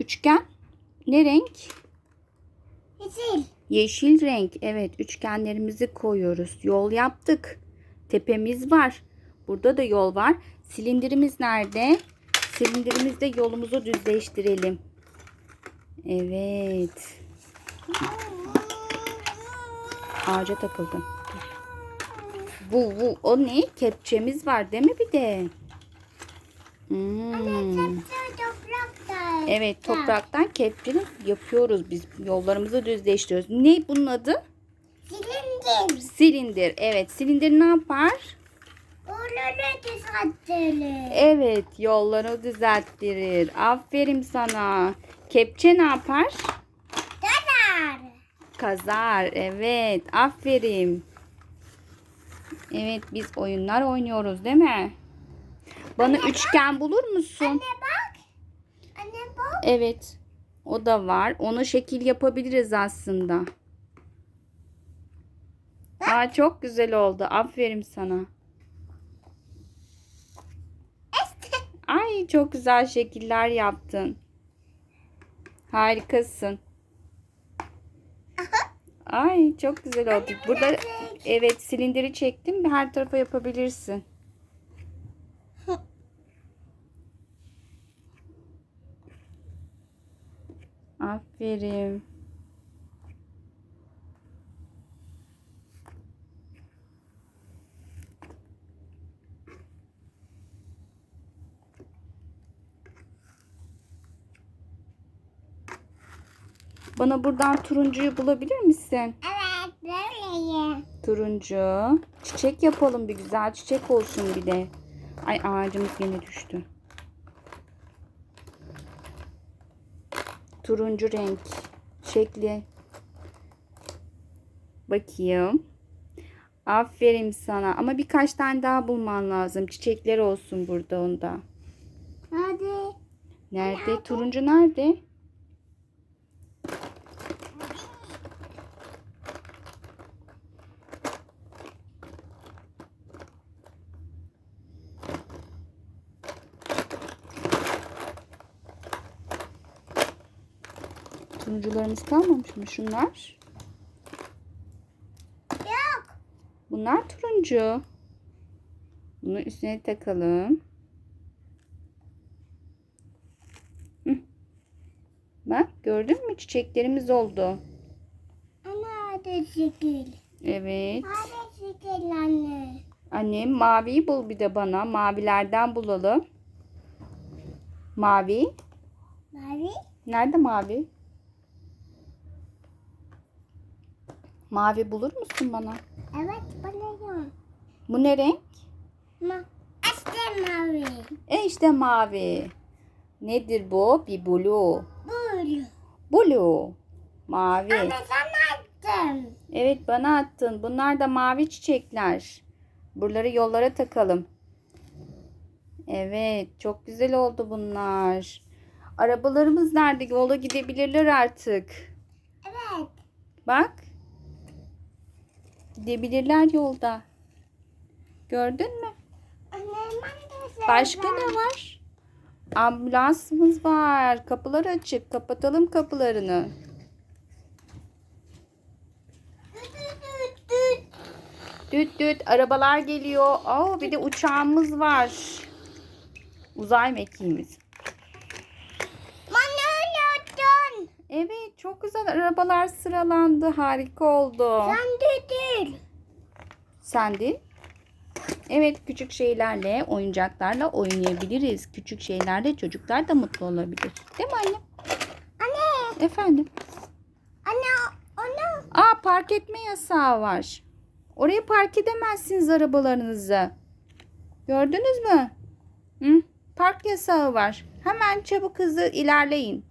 Üçgen ne renk? Yeşil. Yeşil renk. Evet, üçgenlerimizi koyuyoruz. Yol yaptık. Tepemiz var. Burada da yol var. Silindirimiz nerede? Silindirimizde yolumuzu düzleştirelim. Evet. Ağaca takıldım. Bu, bu, o ne? Kepçemiz var değil mi bir de? Hmm. Evet topraktan kepçeni yapıyoruz biz. Yollarımızı düzleştiriyoruz. Ne bunun adı? Silindir. Silindir. Evet silindir ne yapar? Oraları düzeltelim. Evet yolları düzelttirir. Aferin sana. Kepçe ne yapar? Kadar. Kazar. Evet aferin. Evet biz oyunlar oynuyoruz değil mi? Bana üçgen bulur musun? Anne bak. Anne bak. Evet. O da var. Ona şekil yapabiliriz aslında. Aa, çok güzel oldu. Aferin sana. Ay çok güzel şekiller yaptın. Harikasın. Ay çok güzel oldu. Burada evet silindiri çektim. Her tarafa yapabilirsin. Aferin. Bana buradan turuncuyu bulabilir misin? Evet böyle. Turuncu. Çiçek yapalım bir güzel çiçek olsun bir de. Ay ağacımız yine düştü. Turuncu renk şekli. Bakayım. Aferin sana. Ama birkaç tane daha bulman lazım. Çiçekler olsun burada onda. Hadi. Nerede? Turuncu nerede? Turuncularımız kalmamış mı şunlar? Yok. Bunlar turuncu. Bunu üstüne takalım. Hı. Bak gördün mü çiçeklerimiz oldu. Hadi şekil. Evet. Hadi şekil anne. Annem maviyi bul bir de bana. Mavilerden bulalım. Mavi. Mavi. Nerede mavi? Mavi bulur musun bana? Evet bulayım. Bu ne renk? Ma işte mavi. E işte mavi. Nedir bu? Bir blue. Böyle. Blue. Mavi. Anne sana attım. Evet bana attın. Bunlar da mavi çiçekler. Buraları yollara takalım. Evet çok güzel oldu bunlar. Arabalarımız nerede? Yola gidebilirler artık. Evet. Bak. Gidebilirler yolda. Gördün mü? Başka ne var? Ambulansımız var. Kapılar açık. Kapatalım kapılarını. Düt düt arabalar geliyor. Aa, bir de uçağımız var. Uzay mekiğimiz. Evet çok güzel arabalar sıralandı. Harika oldu. Sen de. Sen de? Evet küçük şeylerle, oyuncaklarla oynayabiliriz. Küçük şeylerle çocuklar da mutlu olabilir. Değil mi anne? Anne. Efendim? Anne. Anne. Aa park etme yasağı var. Oraya park edemezsiniz arabalarınızı. Gördünüz mü? Hı? Park yasağı var. Hemen çabuk hızlı ilerleyin.